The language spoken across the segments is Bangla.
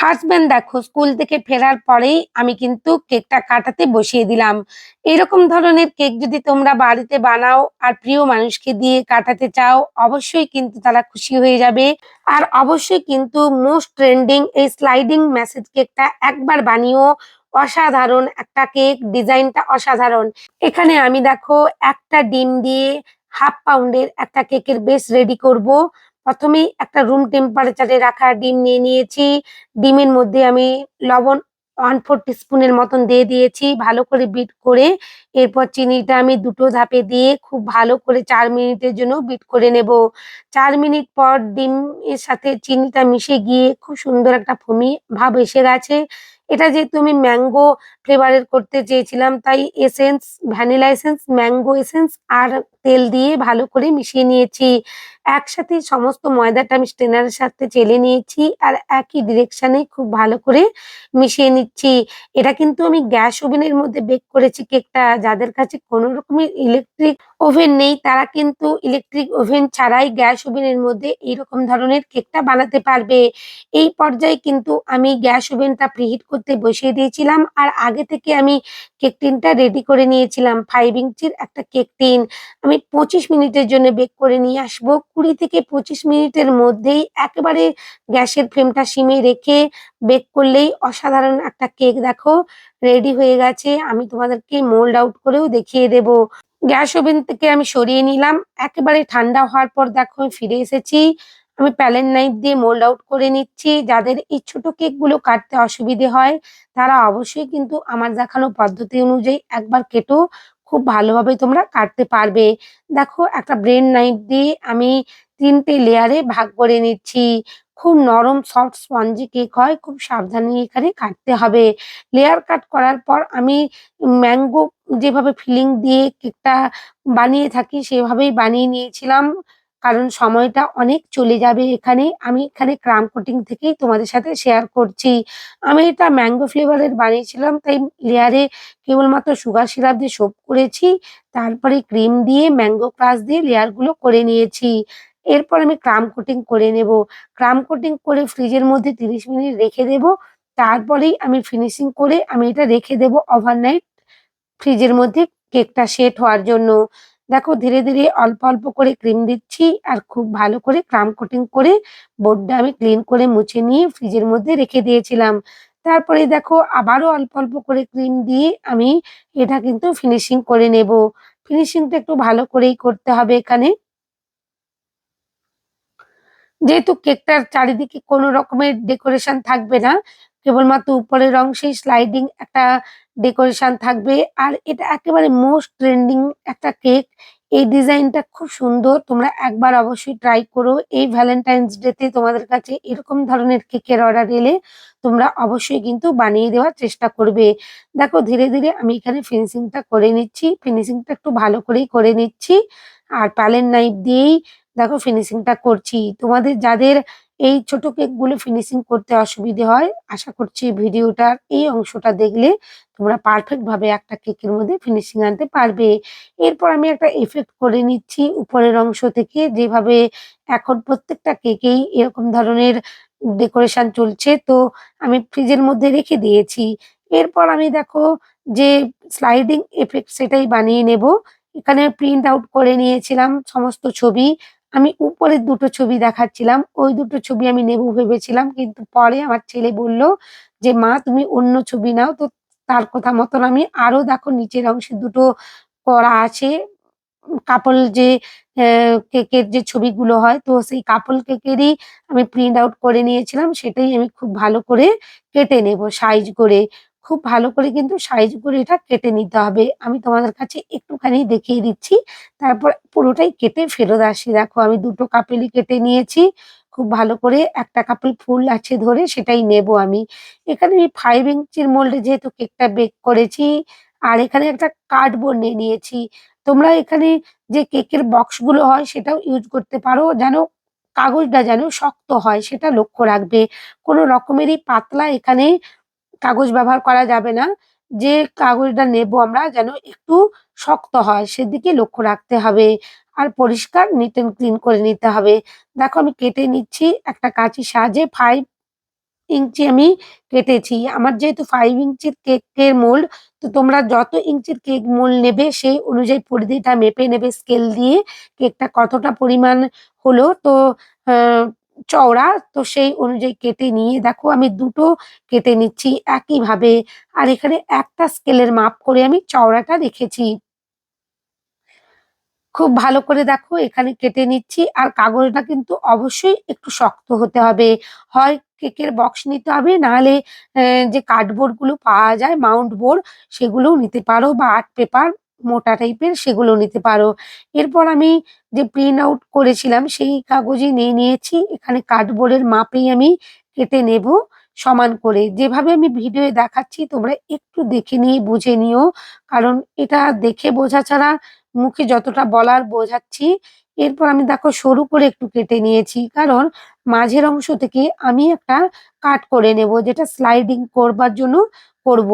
হাসবেন্ড দেখো স্কুল থেকে ফেরার পরেই আমি কিন্তু কেকটা কাটাতে বসিয়ে দিলাম। এরকম ধরনের কেক যদি তোমরা বাড়িতে বানাও আর প্রিয় মানুষকে দিয়ে কাটাতে চাও, অবশ্যই কিন্তু তারা খুশি হয়ে যাবে। আর অবশ্যই কিন্তু মোস্ট ট্রেন্ডিং এই স্লাইডিং মেসেজ কেকটা একবার বানিও। অসাধারণ একটা কেক, ডিজাইনটা অসাধারণ। এখানে আমি দেখো একটা ডিম দিয়ে হাফ পাউন্ডের একটা কেকের বেস রেডি করব। প্রথমেই একটা রুম টেম্পারেচারে রাখা ডিম নিয়ে নিয়েছি। ডিমের মধ্যে আমি লবণ ওয়ান ফোর স্পুনের মতন দিয়ে দিয়েছি, ভালো করে বিট করে। এরপর চিনিটা আমি দুটো ধাপে দিয়ে খুব ভালো করে চার মিনিটের জন্য বিট করে নেব। চার মিনিট পর ডিম এর সাথে চিনিটা মিশে গিয়ে খুব সুন্দর একটা ফমি ভাব এসে গেছে। এটা যেহেতু আমি ম্যাঙ্গো ফ্লেভারের করতে চেয়েছিলাম, তাই essence vanilla essence mango essence আর তেল দিয়ে ভালো করে মিশিয়ে নিয়েছি। একসাথে সমস্ত ময়দাটা আমি স্ট্রেনারের সাথে চেলে নিয়েছি আর একই ডিরেকশনে খুব ভালো করে মিশিয়ে নিচ্ছি। এটা কিন্তু আমি গ্যাস ওভেনের মধ্যে বেক করেছি কেকটা। যাদের কাছে কোনো রকমের ইলেকট্রিক ওভেন নেই, তারা কিন্তু ইলেকট্রিক ওভেন ছাড়াই গ্যাস ওভেনের মধ্যে এইরকম ধরনের কেকটা বানাতে পারবে। এই পর্যায়ে কিন্তু আমি গ্যাস ওভেনটা প্রিহিট করতে বসিয়ে দিয়েছিলাম আর আগে থেকে আমি কেক টিনটা রেডি করে নিয়েছিলাম। ফাইভ ইঞ্চির একটা কেক টিন। আমি পঁচিশ মিনিটের জন্য বেক করে নিয়ে আসব। কুড়ি থেকে পঁচিশ মিনিটের মধ্যেই একেবারে গ্যাসের ফ্লেমটা সিমে রেখে বেক করলেই অসাধারণ একটা কেক দেখো রেডি হয়ে গেছে। আমি তোমাদেরকে মোল্ড আউট করেও দেখিয়ে দেব। গ্যাস ওভেন থেকে আমি সরিয়ে নিলাম। একেবারে ঠান্ডা হওয়ার পর দেখো ফিরে এসেছি। আমি প্যালেন নাইফ দিয়ে মোল্ড আউট করে নিচ্ছি। যাদের এই ছোট কেকগুলো কাটতে অসুবিধে হয়, তারা অবশ্যই কিন্তু আমার দেখানো পদ্ধতি অনুযায়ী একবার কেটেও খুব ভালোভাবে তোমরা কাটতে পারবে। দেখো, একটা ব্রেন নাইফ দিয়ে আমি তিনটে লেয়ারে ভাগ করে নিচ্ছি। খুব নরম, সফট, স্পঞ্জি কেক হয়, খুব সাবধানে এখানে কাটতে হবে। লেয়ার কাট করার পর আমি ম্যাঙ্গো যেভাবে ফিলিং দিয়ে কেকটা বানিয়ে থাকি, সেভাবেই বানিয়ে নিয়েছিলাম। কারণ সময়টা অনেক চলে যাবে এখানে। আমি এখানে ক্রাম কোটিং থেকেই তোমাদের সাথে শেয়ার করছি। আমি এটা ম্যাঙ্গো ফ্লেভারের বানিয়েছিলাম, তাই লেয়ারে কেবলমাত্র সুগার সিরাপ দিয়ে সোপ করেছি, তারপরে ক্রিম দিয়ে ম্যাঙ্গো ক্রাশ দিয়ে লেয়ারগুলো করে নিয়েছি। এরপর আমি ক্রাম কোটিং করে নেব। ক্রাম কোটিং করে ফ্রিজের মধ্যে তিরিশ মিনিট রেখে দেব, তারপরেই আমি ফিনিশিং করে আমি এটা রেখে দেব ওভারনাইট ফ্রিজের মধ্যে কেকটা সেট হওয়ার জন্য। দেখো, ধীরে ধীরে অল্প অল্প করে ক্রিম দিচ্ছি আর খুব ভালো করে ক্রাম কোটিং করে বোর্ডটা আমি ক্লিন করে মুছে নিয়ে ফ্রিজের মধ্যে রেখে দিয়েছিলাম। তারপরে দেখো, আবারও অল্প অল্প করে ক্রিম দিয়ে আমি এটা কিন্তু ফিনিশিং করে নেব। ফিনিশিংটা একটু ভালো করেই করতে হবে এখানে। যেহেতু কেকটার চারিদিকে কোনো রকমের ডেকোরেশন থাকবে না, কেবলমাত্র উপরের অংশেই স্লাইডিং একটা ডেকোরেশন থাকবে। আর এটা একেবারে মোস্ট ট্রেন্ডিং একটা কেক। এই ডিজাইনটা খুব সুন্দর। তোমরা একবার অবশ্যই ট্রাই করো। এই ভ্যালেন্টাইন্স ডেতে তোমাদের কাছে এরকম ধরনের কেকের অর্ডার এলে তোমরা অবশ্যই কিন্তু বানিয়ে দেওয়ার চেষ্টা করবে। দেখো, ধীরে ধীরে আমি এখানে ফিনিশিংটা করে নিচ্ছি। ফিনিশিংটা একটু ভালো করেই করে নিচ্ছি। আর প্যালেন নাইফ দিয়েই দেখো, ফিনিশিংটা করছি। তোমাদের যাদের এই ছোট কেকগুলো ফিনিশিং করতে অসুবিধে হয়। আশা করছি ভিডিওটার এই অংশটা দেখলে তোমরা পারফেক্ট ভাবে একটা কেকের মধ্যে ফিনিশিং আনতে পারবে। এরপর আমি একটা এফেক্ট করে নিচ্ছি উপরের অংশ থেকে। যেভাবে এখন প্রত্যেকটা কেকেই এরকম ধরনের ডেকোরেশন চলছে, তো আমি ফ্রিজের মধ্যে রেখে দিয়েছি। এরপর আমি দেখো যে স্লাইডিং এফেক্ট সেটাই বানিয়ে নেব। এখানে প্রিন্ট আউট করে নিয়েছিলাম সমস্ত ছবি। আমি উপরের দুটো ছবি দেখাচ্ছিলাম, ওই দুটো ছবি আমি নেব ভেবেছিলাম, কিন্তু পরে আমার ছেলে বলল যে, মা, তুমি অন্য ছবি নাও। তো তার কথা মতন আমি আরও দেখো, নিচের অংশে দুটো করা আছে। কাপল যে কেকের যে ছবিগুলো হয়, তো সেই কাপল কেকেরই আমি প্রিন্ট আউট করে নিয়েছিলাম, সেটাই আমি খুব ভালো করে কেটে নেব সাইজ করে। খুব ভালো করে কিন্তু সাইজ করে এটা কেটে নিতে হবে। আমি তোমাদের কাছে একটুখানি দেখিয়ে দিচ্ছি। তারপর পুরোটাই কেটে ফেরত আসি। দেখো, আমি দুটো কাপেলই কেটে নিয়েছি। খুব ভালো করে একটা কাপল ফুল আছে ধরে সেটাই নেব আমি। এখানে আমি ফাইভ ইঞ্চির মোল্ডে যেহেতু কেকটা বেক করেছি, আর এখানে একটা কার্ডবোর্ড নিয়ে নিয়েছি। তোমরা এখানে যে কেকের বক্সগুলো হয় সেটাও ইউজ করতে পারো। যেন কাগজটা যেন শক্ত হয়, সেটা লক্ষ্য রাখবে। কোনো রকমেরই পাতলা এখানে কাগজ ব্যবহার করা যাবে না যে কাগজটা নেব আমরা যেন একটু শক্ত হয়, সেদিকে লক্ষ্য রাখতে হবে আর পরিষ্কার নিট অ্যান্ড ক্লিন করে নিতে হবে দেখো আমি কেটে নিচ্ছি একটা কাঁচির সাহায্যে ফাইভ ইঞ্চি আমি কেটেছি। আমার যেহেতু ফাইভ ইঞ্চির কেকের মোল্ড তো তোমরা যত ইঞ্চির কেক মোল্ড নেবে, সেই অনুযায়ী পরিধিটা মেপে নেবে স্কেল দিয়ে। কেকটা কতটা পরিমাণ হলো, তো চওড়া, তো সেই অনুযায়ী কেটে নিয়ে, দেখো আমি দুটো কেটে নিচ্ছি একইভাবে। আর এখানে একটা স্কেলের মাপ করে আমি চওড়াটা রেখেছি। খুব ভালো করে দেখো, এখানে কেটে নিচ্ছি আর কাগজটা কিন্তু অবশ্যই একটু শক্ত হতে হবে। হয় কেকের বক্স নিতে হবে, নাহলে যে কার্ডবোর্ডগুলো পাওয়া যায়, মাউন্ট বোর্ড, সেগুলোও নিতে পারো বা আর্ট পেপার মোটা টাইপের সেগুলো নিতে পারো। এরপর আমি যে প্রিন্ট আউট করেছিলাম সেই কাগজই নিয়ে নিয়েছি। এখানে কার্ডবোর্ডের মাপেই আমি কেটে নেব সমান করে। যেভাবে আমি ভিডিওয়ে দেখাচ্ছি, তোমরা একটু দেখে নিয়ে বুঝে নিও। কারণ এটা দেখে বোঝা ছাড়া মুখে যতটা বলার বোঝাচ্ছি। এরপর আমি দেখো সরু করে একটু কেটে নিয়েছি। কারণ মাঝের অংশ থেকে আমি একটা কাট করে নেব, যেটা স্লাইডিং করবার জন্য করব।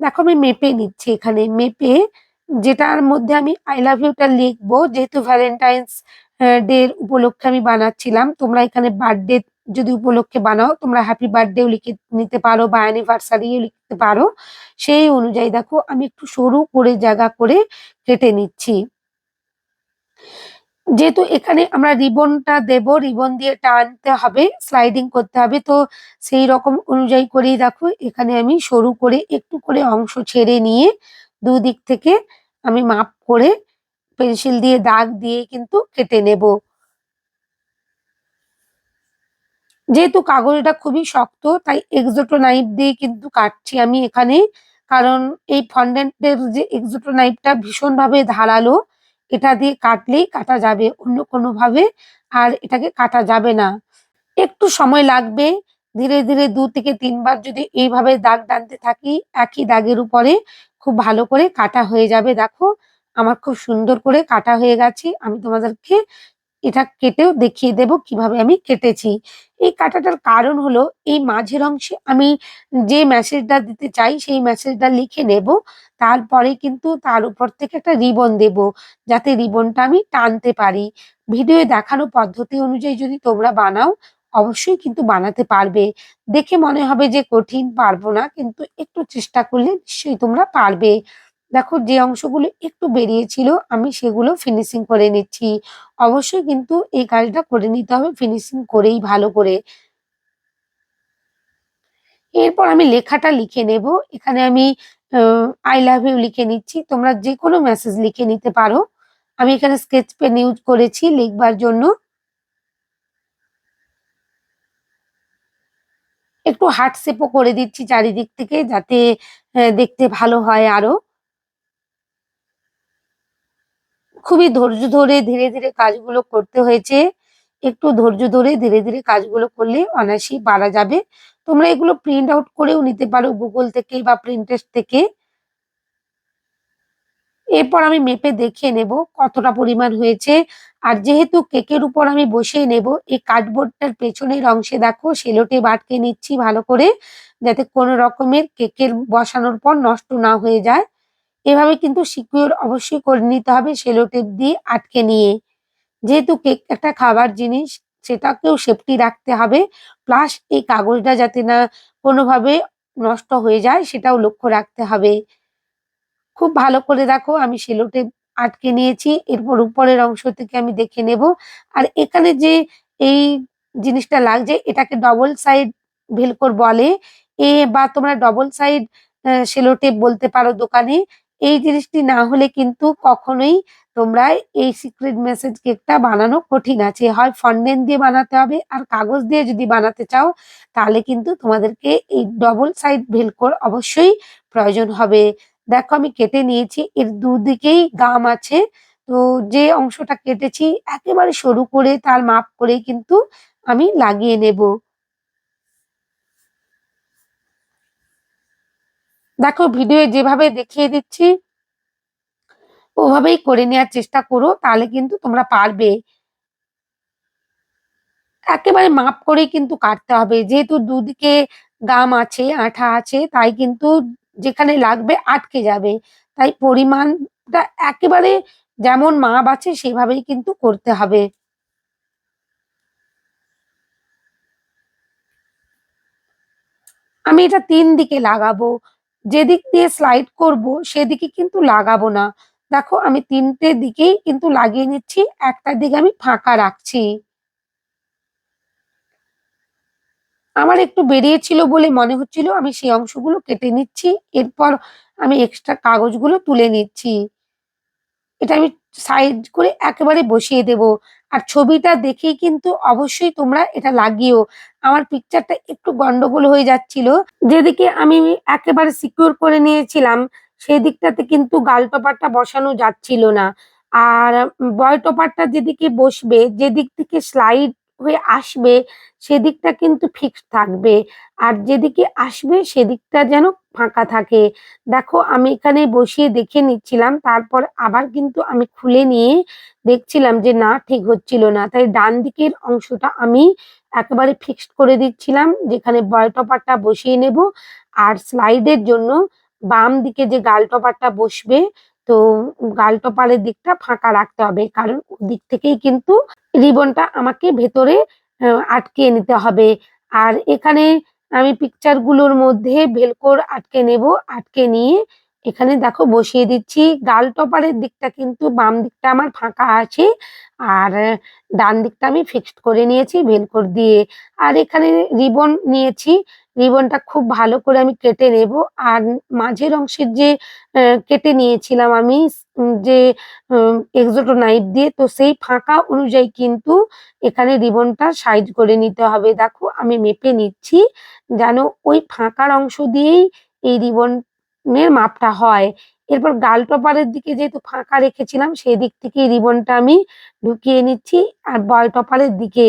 দেখো আমি মেপে নিচ্ছি এখানে। মেপে যেটার মধ্যে আমি আই লাভ ইউটা লিখব যেহেতু ভ্যালেন্টাইনস ডে উপলক্ষে আমি বানাচ্ছিলাম। তোমরা এখানে বার্থডে যদি উপলক্ষে বানাও তোমরা হ্যাপি বার্থডেও লিখে নিতে পারো বা অ্যানিভার্সারিও লিখতে পারো। সেই অনুযায়ী দেখো আমি একটু সরু করে জায়গা করে কেটে নিচ্ছি। যেহেতু এখানে আমরা রিবনটা দেব, রিবন দিয়ে টানতে হবে, স্লাইডিং করতে হবে। তো সেই রকম অনুযায়ী করেই দেখো এখানে আমি সরু করে একটু করে অংশ ছেড়ে নিয়ে দুদিক থেকে আমি মাপ করে পেন্সিল দিয়ে দাগ দিয়ে কিন্তু কেটে নেব। যেহেতু কাগজটা খুবই শক্ত তাই এক্সোটো নাইফ দিয়ে কিন্তু কাটছি আমি এখানে। কারণ এই ফন্ডেন্ট এর যে এক্সোটো নাইফটা ভীষণভাবে ধারালো। এটা দিয়ে কাটলেই কাটা যাবে। অন্য কোনোভাবে আর এটাকে কাটা যাবে না। একটু সময় লাগবে। ধীরে, ধীরে দু থেকে তিনবার যদি এইভাবে দাগ টানতে থাকি একই দাগের উপরে খুব ভালো করে কাটা হয়ে যাবে। দেখো, আমার খুব সুন্দর করে কাটা হয়ে গেছে। আমি তোমাদেরকে এটা কেটেও দেখিয়ে দেব কীভাবে আমি কেটেছি। এই কাটাটার কারণ হলো, এই মাঝের অংশে আমি যে মেসেজটা দিতে চাই, সেই মেসেজটা লিখে নেব। তারপরে কিন্তু তার উপর থেকে একটা রিবন দেব। যাতে রিবনটা আমি টানতে পারি। ভিডিওয়ে দেখানো পদ্ধতি অনুযায়ী যদি তোমরা বানাও অবশ্যই কিন্তু বানাতে পারবে। দেখে মনে হবে যে কঠিন, পারব না, কিন্তু একটু চেষ্টা করলে নিশ্চয়ই তোমরা পারবে। দেখো, যে অংশগুলো একটু বেরিয়েছিল, আমি সেগুলো ফিনিশিং করে নিচ্ছি। অবশ্যই কিন্তু এই কাজটা করে নিতে হবে ফিনিশিং করেই ভালো করে। এরপর আমি লেখাটা লিখে নেব। এখানে আমি আ I love you লিখে নিচ্ছি। তোমরা যে কোনো মেসেজ লিখে নিতে পারো। আমি এখানে স্কেচ পেন ইউজ করেছি লিখবার জন্য। একটু হার্ট শেপ করে দিচ্ছি চারিদিক থেকে যাতে দেখতে ভালো হয় আরও। খুবই ধৈর্য ধরে ধীরে, ধীরে কাজগুলো করতে হয়েছে। একটু ধৈর্য ধরে ধীরে, ধীরে কাজগুলো করলে অনায়াসেই পারা যাবে। তোমরা এগুলো প্রিন্ট আউট করেও নিতে পারো গুগল থেকে বা Pinterest থেকে। এরপর আমি মেপে দেখে নেব কতটা পরিমাণ হয়েছে। আর যেহেতু কেকের উপর আমি বসিয়ে নেব, এই কার্ডবোর্ডটার পেছনের অংশে দেখো সেলো টেপ আটকে নিচ্ছি ভালো করে। যাতে কোনো রকমের কেকের বসানোর পর নষ্ট না হয়ে যায়। এভাবে কিন্তু সিকিউর অবশ্যই করে নিতে হবে সেলো টেপ দিয়ে আটকে নিয়ে। যেহেতু কেক একটা খাবার জিনিস, সেটাকেও সেফটি রাখতে হবে। প্লাস এই কাগজটা যাতে না কোনোভাবে নষ্ট হয়ে যায়, সেটাও লক্ষ্য রাখতে হবে। খুব ভালো করে দেখো আমি সেলো টেপ আটকে নিয়েছি। এরপর উপরের অংশ থেকে আমি দেখে নেব। আর এখানে যে এই জিনিসটা লাগছে, এটাকে ডবল সাইড ভেলকোর বলে। এ বা তোমরা ডবল সাইড সেলো টেপ বলতে পারো দোকানে। এই জিনিসটি না হলে কিন্তু কখনোই তোমরা এই সিক্রেট মেসেজ কেকটা বানানো কঠিন আছে। হয় ফন্ডেন্ট দিয়ে বানাতে হবে, আর কাগজ দিয়ে যদি বানাতে চাও, তাহলে কিন্তু তোমাদেরকে এই ডবল সাইড ভেলকোর অবশ্যই প্রয়োজন হবে। দেখো আমি কেটে নিয়েছি। এর দুদিকেই গাম আছে। তো যে অংশটা কেটেছি একেবারে সরু করে তার মাপ করেই কিন্তু আমি লাগিয়ে নেব। দেখো ভিডিওয়ে যেভাবে দেখিয়ে দিচ্ছি ওভাবেই করে নেওয়ার চেষ্টা করো তাহলে কিন্তু তোমরা পারবে। একেবারে মাপ করেই কিন্তু কাটতে হবে। যেহেতু দুদিকে গাম আছে, আঠা আছে তাই কিন্তু যেখানে লাগবে আটকে যাবে। তাই পরিমাণটা একেবারে যেমন মাপ আছে সেভাবেই কিন্তু করতে হবে। আমি এটা তিন দিকে লাগাবো। যেদিক দিয়ে স্লাইড করব সেদিকে কিন্তু লাগাবো না। দেখো আমি ৩ টে দিকেই কিন্তু লাগিয়ে নিচ্ছি। একটা দিকে আমি ফাঁকা রাখছি। আমার একটু বেরিয়েছিল বলে মনে হচ্ছিল আমি সেই অংশগুলো কেটে নিচ্ছি। এরপর আমি এক্সট্রা কাগজগুলো তুলে নিচ্ছি। এটা আমি সাইড করে একেবারে বসিয়ে দেব। আর ছবিটা দেখেই কিন্তু অবশ্যই তোমরা এটা লাগিও। আমার পিকচারটা একটু গন্ডগোল হয়ে যাচ্ছিল। যেদিকে আমি একেবারে সিকিউর করে নিয়েছিলাম, সেদিকটাতে কিন্তু গাল টপারটা বসানো যাচ্ছিল না। আর বয় টপারটা যেদিকে বসবে, যেদিক থেকে স্লাইড হয়ে আসবে, সেদিকটা কিন্তু ফিক্সড থাকবে। আর যেদিকে আসবে সেদিকটা যেন ফাঁকা থাকে। দেখো আমি এখানে বসিয়ে দেখে নিচ্ছিলাম। তারপর আবার কিন্তু আমি খুলে নিয়ে দেখছিলাম যে না ঠিক হচ্ছিল না। তাই ডান দিকের অংশটা আমি একেবারে ফিক্সড করে দিচ্ছিলাম। যেখানে বয় টপারটা বসিয়ে নেব। আর স্লাইডের জন্য বাম দিকে যে গাল টপারটা বসবে, তো গাল টপারের দিকটা ফাঁকা রাখতে হবে। কারণ ওদিক থেকেই কিন্তু রিবনটা আমাকে ভেতরে আটকে নিতে হবে। আর এখানে আমি পিকচারগুলোর মধ্যে ভেলকোর আটকে নেব। আটকে নিয়ে এখানে দেখো বসিয়ে দিচ্ছি। গাল টপারের দিকটা কিন্তু বাম দিকটা আমার ফাঁকা আছে। আর ডান দিকটা আমি ফিক্সড করে নিয়েছি ভেলকোর দিয়ে। আর এখানে রিবন নিয়েছি। রিবনটা খুব ভালো করে আমি কেটে নেব। আর মাঝের অংশের যে কেটে নিয়েছিলাম আমি যে এক্সোটো নাইফ দিয়ে, তো সেই ফাঁকা অনুযায়ী কিন্তু এখানে রিবনটা সাইজ করে নিতে হবে। দেখো, আমি মেপে নিচ্ছি যেন ওই ফাঁকার অংশ দিয়েই এই রিবনের মাপটা হয়। এরপর গাল টপারের দিকে যেহেতু ফাঁকা রেখেছিলাম সেদিক থেকেই রিবনটা আমি ঢুকিয়ে নিচ্ছি আর বয় টপারের দিকে।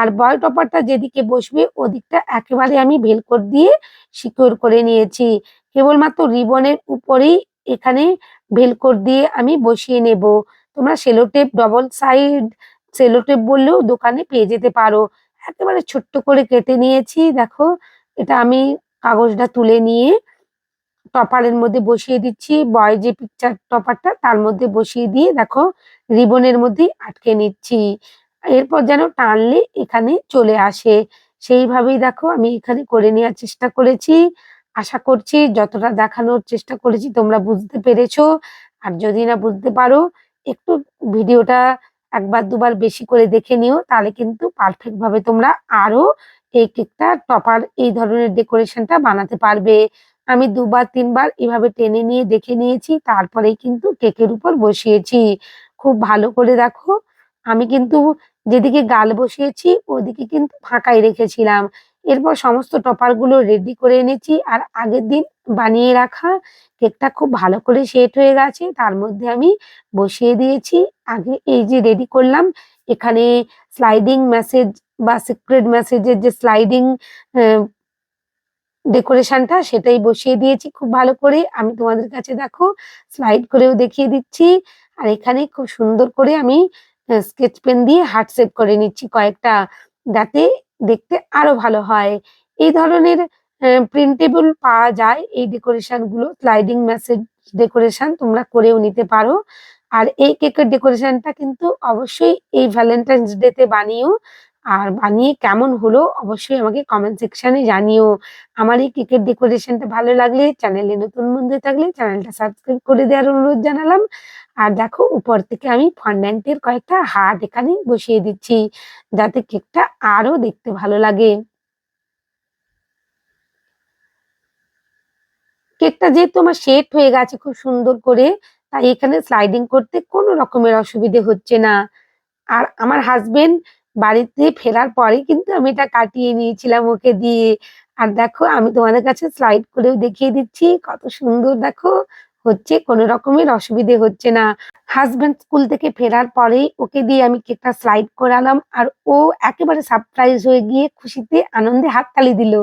আর বয় টপারটা যেদিকে বসবে, ওদিকটা একেবারে আমি ভেলক্রো দিয়ে সিকিউর করে নিয়েছি। কেবলমাত্র রিবনের উপরেই এখানে ভেলক্রো দিয়ে আমি বসিয়ে নেব। তোমরা সেলোটেপ ডবল সাইড সেলোটেপ বললেও দোকানে পেয়ে যেতে পারো। একেবারে ছোট্ট করে কেটে নিয়েছি, দেখো। এটা আমি কাগজটা তুলে নিয়ে টপারের মধ্যে বসিয়ে দিচ্ছি। বয় যে পিকচার টপারটা, তার মধ্যে বসিয়ে দিয়ে দেখো রিবনের মধ্যেই আটকে নিচ্ছি। এরপর যেন টানলে এখানে চলে আসে। সেইভাবেই দেখো আমি এখানে করে নেওয়ার চেষ্টা করেছি। আশা করছি যতটা দেখানোর চেষ্টা করেছি তোমরা বুঝতে পেরেছ। আর যদি না বুঝতে পারো, একটু ভিডিওটা ১ বার ২ বেশি করে দেখে নিও। তাহলে কিন্তু পারফেক্ট ভাবে তোমরা আরও এই কেকটা, টপার এই ধরনের ডেকোরেশনটা বানাতে পারবে। আমি দুবার, তিনবার এভাবে টেনে নিয়ে দেখে নিয়েছি। তারপরেই কিন্তু কেকের উপর বসিয়েছি। খুব ভালো করে দেখো, আমি কিন্তু যেদিকে গাল বসিয়েছি, ওদিকে কিন্তু ফাঁকাই রেখেছিলাম। এরপর সমস্ত টপারগুলো রেডি করে এনেছি। আর আগের দিন বানিয়ে রাখা কেকটা খুব ভালো করে সেট হয়ে গেছে। তার মধ্যে আমি বসিয়ে দিয়েছি। আগে এই যে রেডি করলাম, এখানে স্লাইডিং মেসেজ বা সিক্রেট মেসেজের যে স্লাইডিং ডেকোরেশনটা সেটাই বসিয়ে দিয়েছি খুব ভালো করে। আমি তোমাদের কাছে দেখো, স্লাইড করেও দেখিয়ে দিচ্ছি। আর এখানে খুব সুন্দর করে আমি স্কেচ পেন দিয়ে হার্ট শেপ করে নিচ্ছি কয়েকটা। যাতে দেখতে আরও ভালো হয়। এই ধরনের প্রিন্টেবল পাওয়া যায় এই ডেকোরেশনগুলো স্লাইডিং মেসেজ ডেকোরেশন তোমরা করেও নিতে পারো। আর এই কেকের ডেকোরেশনটা কিন্তু অবশ্যই এই ভ্যালেন্টাইনস ডে তে বানিও। আর বানিয়ে কেমন হলো অবশ্যই আমাকে কমেন্ট সেকশন জানিও। আমার এই কেকের ডেকোরেশনটা ভালো লাগলে চ্যানেলে নতুন বন্ধু থাকলে চ্যানেলটা সাবস্ক্রাইব করে দেওয়ার অনুরোধ জানালাম। আর দেখো উপর থেকে আমি ফন্ড্যান্ট এর কয়েকটা হার্ট এখানে বসিয়ে দিচ্ছি। যাতে কেকটা আরও দেখতে ভালো লাগে। কেকটা যেহেতু আমার সেট হয়ে গেছে খুব সুন্দর করে, তাই এখানে স্লাইডিং করতে কোনো রকমের অসুবিধে হচ্ছে না। আর আমার হাসব্যান্ড বাড়িতে ফেরার পরে কিন্তু আমি এটা কাটিয়ে নিয়েছিলাম ওকে দিয়ে। আর দেখো, আমি তোমাদের কাছে স্লাইড করেও দেখিয়ে দিচ্ছি। কত সুন্দর দেখো, হচ্ছে কোনো রকমের অসুবিধে হচ্ছে না। হাসব্যান্ড স্কুল থেকে ফেরার পরে ওকে দিয়ে আমি কেকটা স্লাইড করালাম। আর ও একেবারে সারপ্রাইজ হয়ে গিয়ে খুশিতে আনন্দে হাততালি দিল।